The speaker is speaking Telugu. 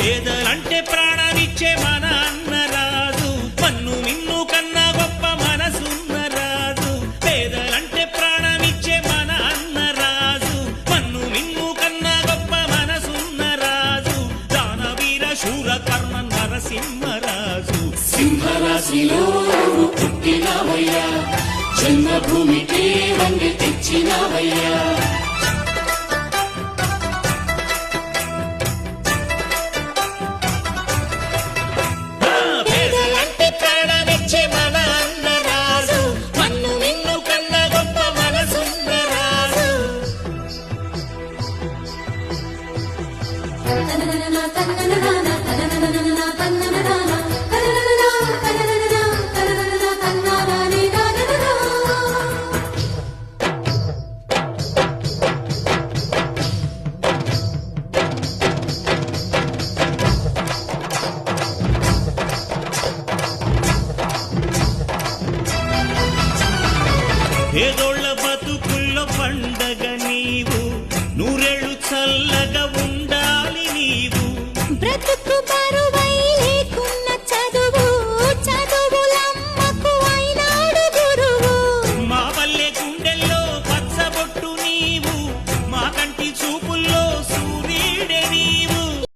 పేదలంటే ప్రాణాలిచ్చే మన అన్నరాజు మన్ను మిన్ను కన్నా గొప్ప మనసున్న రాదు పేదలంటే ప్రాణమిచ్చే మన అన్నరాజు మన్ను మిన్ను కన్నా గొప్ప మనసున్న రాజు. దానవీర శూర కర్మ నరసింహరాజు సింహరాశిలో పుట్టినవయ్యా. జన్మభూమికి వంగి తెచ్చినవయ్యా. పేదోళ్ళ బతుకుల్లో పండగ నీవు నూరేళ్ళు చల్లగా ఉన్న Tudo barulho.